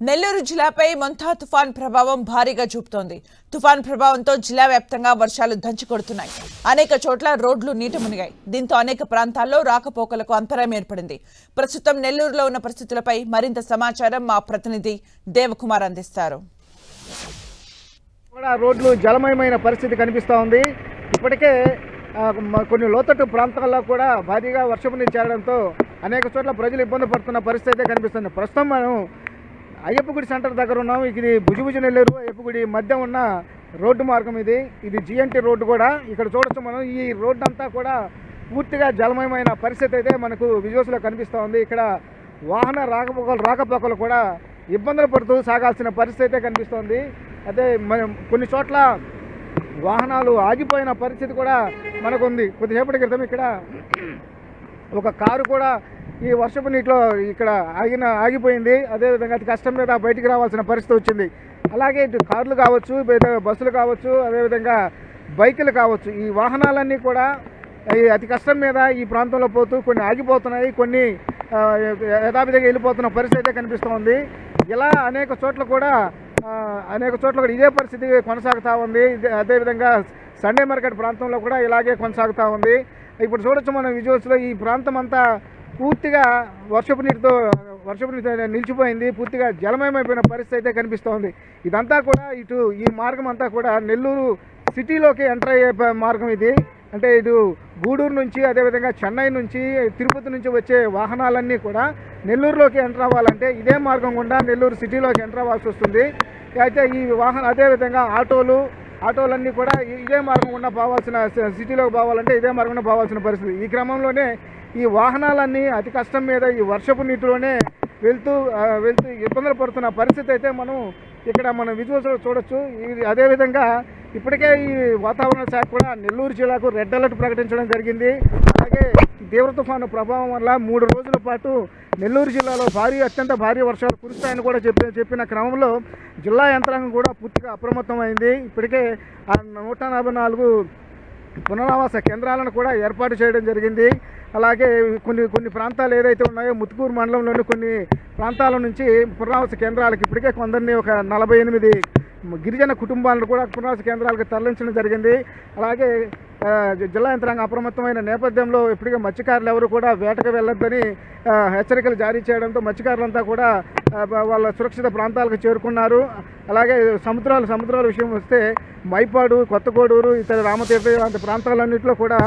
నెల్లూరు జిల్లాపై మొంతా తుఫాన్ ప్రభావం భారీగా చూపుతోంది. తుఫాన్ ప్రభావంతో జిల్లా వ్యాప్తంగా వర్షాలు దంచి కొడుతున్నాయి అనేక చోట్ల రోడ్లు నీట మునిగాయి. దీంతో అనేక ప్రాంతాల్లో రాకపోకలకు అంతరాయం ఏర్పడింది. ప్రస్తుతం నెల్లూరులో ఉన్న పరిస్థితులపై మరింత సమాచారం మా ప్రతినిధి దేవకుమార్ అందిస్తారు. కూడా రోడ్లు జలమయమైన పరిస్థితి కనిపిస్తూ ఉంది. ఇప్పటికే కొన్ని లోతట్టు ప్రాంతాల్లో కూడా భారీగా వర్షపు నీరు చేరడంతో అనేక చోట్ల ప్రజలు ఇబ్బంది పడుతున్న పరిస్థితి అయితే కనిపిస్తుంది. ప్రస్తుతం మనం అయ్యప్పగుడి సెంటర్ దగ్గర ఉన్నాం. ఇది భుజభుజ నెల్లూరు. అయ్యప్పగుడి మధ్య ఉన్న రోడ్డు మార్గం ఇది. ఇది జిఎన్టీ రోడ్డు కూడా. ఇక్కడ చూడొచ్చు మనం. ఈ రోడ్డు అంతా కూడా పూర్తిగా జలమయమైన పరిస్థితి అయితే మనకు విజువల్స్లో కనిపిస్తూ ఉంది. ఇక్కడ వాహన రాకపోకలు రాకపోకలు కూడా ఇబ్బందులు పడుతూ సాగాల్సిన పరిస్థితి అయితే కనిపిస్తోంది. అదే మనం కొన్ని చోట్ల వాహనాలు ఆగిపోయిన పరిస్థితి కూడా మనకు ఉంది కొద్దిసేపటి క్రితం ఇక్కడ ఒక కారు కూడా ఈ వర్షపు నీటిలో ఇక్కడ ఆగిన ఆగిపోయింది. అదేవిధంగా అతి కష్టం మీద బయటికి రావాల్సిన పరిస్థితి వచ్చింది. అలాగే ఇటు కార్లు కావచ్చు బస్సులు కావచ్చు అదేవిధంగా బైకులు కావచ్చు. ఈ వాహనాలన్నీ కూడా అతి కష్టం మీద ఈ ప్రాంతంలో పోతూ కొన్ని ఆగిపోతున్నాయి. కొన్ని యథావిధిగా వెళ్ళిపోతున్న పరిస్థితి అయితే కనిపిస్తోంది ఇలా అనేక చోట్ల కూడా అనేక చోట్ల కూడా ఇదే పరిస్థితి కొనసాగుతూ ఉంది. అదేవిధంగా సండే మార్కెట్ ప్రాంతంలో కూడా ఇలాగే కొనసాగుతూ ఉంది. ఇప్పుడు చూడొచ్చు మనం విజువల్స్లో ఈ ప్రాంతం అంతా పూర్తిగా వర్షపు నీటితో వర్షపు నీటితో నిలిచిపోయింది. పూర్తిగా జలమయమైపోయిన పరిస్థితి అయితే కనిపిస్తోంది. ఇదంతా కూడా ఇటు ఈ మార్గం అంతా కూడా నెల్లూరు సిటీలోకి ఎంటర్ అయ్యే మార్గం ఇది. అంటే ఇటు గూడూరు నుంచి అదేవిధంగా చెన్నై నుంచి తిరుపతి నుంచి వచ్చే వాహనాలన్నీ కూడా నెల్లూరులోకి ఎంటర్ అవ్వాలంటే ఇదే మార్గం గుండా నెల్లూరు సిటీలోకి ఎంటర్ అవ్వాల్సి వస్తుంది. అయితే ఈ వాహన అదేవిధంగా ఆటోలు ఆటోలన్నీ కూడా ఇదే మార్గం గుండా పోవాల్సిన సిటీలోకి పోవాలంటే ఇదే మార్గం పోవాల్సిన పరిస్థితి. ఈ క్రమంలోనే ఈ వాహనాలన్నీ అతి కష్టం మీద ఈ వర్షపు నీటిలోనే వెళ్తూ వెళ్తూ ఇబ్బందులు పడుతున్న పరిస్థితి అయితే మనం ఇక్కడ మనం విజువల్స్ చూడొచ్చు. ఇది అదేవిధంగా ఇప్పటికే ఈ వాతావరణ శాఖ కూడా నెల్లూరు జిల్లాకు రెడ్ అలర్ట్ ప్రకటించడం జరిగింది. అలాగే తీవ్ర తుఫాను ప్రభావం వల్ల మూడు రోజుల పాటు నెల్లూరు జిల్లాలో భారీ అత్యంత భారీ వర్షాలు కురుస్తాయని కూడా చెప్పి చెప్పిన క్రమంలో జిల్లా యంత్రాంగం కూడా పూర్తిగా అప్రమత్తమైంది. ఇప్పటికే ఆ నూట నలభై నాలుగు పునరావాస కేంద్రాలను కూడా ఏర్పాటు చేయడం జరిగింది. అలాగే కొన్ని కొన్ని ప్రాంతాలు ఏదైతే ఉన్నాయో ముత్తుకూరు మండలంలోని కొన్ని ప్రాంతాల నుంచి పునరావాస కేంద్రాలకు ఇప్పటికే కొందరిని ఒక నలభై ఎనిమిది గిరిజన కుటుంబాలను కూడా పునరావాస కేంద్రాలకు తరలించడం జరిగింది. అలాగే జిల్లా యంత్రాంగం అప్రమత్తమైన నేపథ్యంలో ఇప్పటికే మత్స్యకారులు ఎవరు కూడా వేటకు వెళ్ళొద్దని హెచ్చరికలు జారీ చేయడంతో మత్స్యకారులంతా కూడా వాళ్ళ సురక్షిత ప్రాంతాలకు చేరుకున్నారు. అలాగే సముద్రాలు సముద్రాల విషయం వస్తే మైపాడు కొత్తగూడూరు ఇతర రామతీర్థ వంటి ప్రాంతాలన్నింటిలో కూడా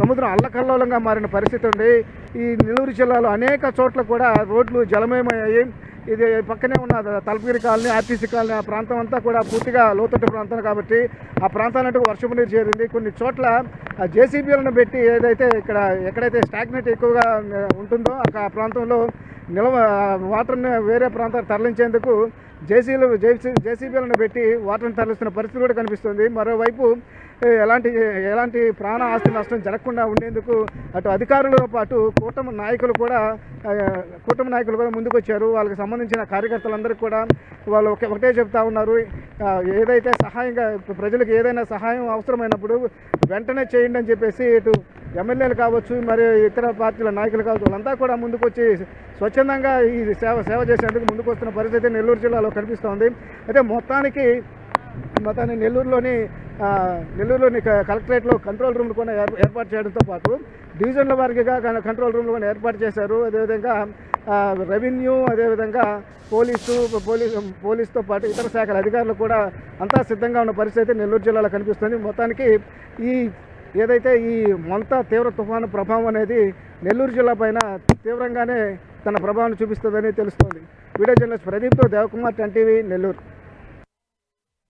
సముద్రం అల్లకల్లోలంగా మారిన పరిస్థితి ఉంది. ఈ నెల్లూరు జిల్లాలో అనేక చోట్ల కూడా రోడ్లు జలమయమయ్యాయి. ఇది పక్కనే ఉన్న తలపిరి కాలనీ ఆర్టీసీ కాలనీ ఆ ప్రాంతం అంతా కూడా పూర్తిగా లోతట్టు ప్రాంతం కాబట్టి ఆ ప్రాంతాలంటూ వర్షపు నీరు చేరింది. కొన్ని చోట్ల జేసీబీలను పెట్టి ఏదైతే ఇక్కడ ఎక్కడైతే స్టాగ్నెట్ ఎక్కువగా ఉంటుందో ఆ ప్రాంతంలో నిల్వ వాటర్ని వేరే ప్రాంతాలకు తరలించేందుకు జేసీలు జేసీ జేసీబీలను పెట్టి వాటర్ని తరలిస్తున్న పరిస్థితి కూడా కనిపిస్తుంది. మరోవైపు ఎలాంటి ఎలాంటి ప్రాణ ఆస్తి నష్టం జరగకుండా ఉండేందుకు అటు అధికారులతో పాటు కూటమి నాయకులు కూడా కూటమి నాయకులు కూడా ముందుకొచ్చారు. వాళ్ళకి సంబంధించిన కార్యకర్తలందరికీ కూడా వాళ్ళు ఒకే ఒకటే చెప్తా ఉన్నారు. ఏదైతే సహాయంగా ప్రజలకు ఏదైనా సహాయం అవసరమైనప్పుడు వెంటనే చేయండి అని చెప్పేసి ఇటు ఎమ్మెల్యేలు కావచ్చు మరి ఇతర పార్టీల నాయకులు కావచ్చు వాళ్ళంతా కూడా ముందుకొచ్చి స్వచ్ఛందంగా ఈ సేవ సేవ చేసేందుకు ముందుకు వస్తున్న పరిస్థితి నెల్లూరు జిల్లాలో కనిపిస్తోంది. అయితే మొత్తానికి మొత్తాన్ని నెల్లూరులోని నెల్లూరులోని కలెక్టరేట్లో కంట్రోల్ రూమ్లు కూడా ఏర్పాటు చేయడంతో పాటు డివిజన్ల వారిగా కంట్రోల్ రూమ్లు కూడా ఏర్పాటు చేశారు. అదేవిధంగా రెవెన్యూ అదేవిధంగా పోలీసు పోలీసు పోలీసుతో పాటు ఇతర శాఖల అధికారులు కూడా అంతా సిద్ధంగా ఉన్న పరిస్థితి నెల్లూరు జిల్లాలో కనిపిస్తుంది. మొత్తానికి ఈ ఏదైతే ఈ మొంత తీవ్ర తుఫాను ప్రభావం అనేది నెల్లూరు జిల్లా పైన తీవ్రంగానే తన ప్రభావాన్ని చూపిస్తుందని తెలుస్తోంది. వీడియో జర్నలిస్ట్ ప్రదీప్తో దేవకుమార్ టెన్ టీవీ నెల్లూరు.